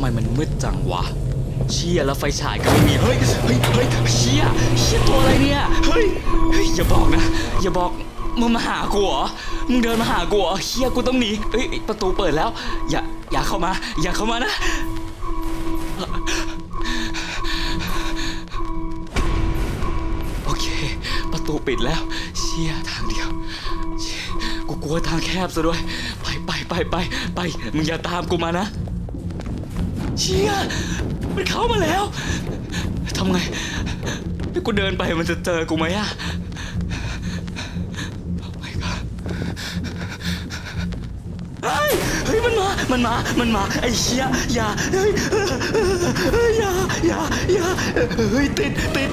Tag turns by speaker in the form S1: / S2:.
S1: ไมมันมืดจังวะ เชี่ยแล้วไฟฉายก็ไม่มี เฮ้ย เฮ้ย เฮ้ย เชี่ยเชี่ยตัวอะไรเนี่ย เฮ้ย เฮ้ย อย่าบอกนะ อย่าบอกมึงมาหากูเหรอ มึงเดินมาหากูเหรอเชียกูต้องหนีเอ้ยประตูเปิดแล้ว อย่า อย่าเข้ามา อย่าเข้ามานะ โอเค ประตูปิดแล้ว เชี่ยทางเดียว กูกลัวทางแคบซะด้วย ไปไปไปไปไป มึงอย่าตามกูมานะ เชี่ยมันเข้ามาแล้วทำไงถ้ากูเดินไปมันจะเจอกูไหมอะ Oh my นเฮ้ยเฮ้ยมันมา มันมา มันมา ไอ้เชี่ยอย่าเฮ้ยเฮ้ยอย่าอย่าอย่าเฮ้ยติดติด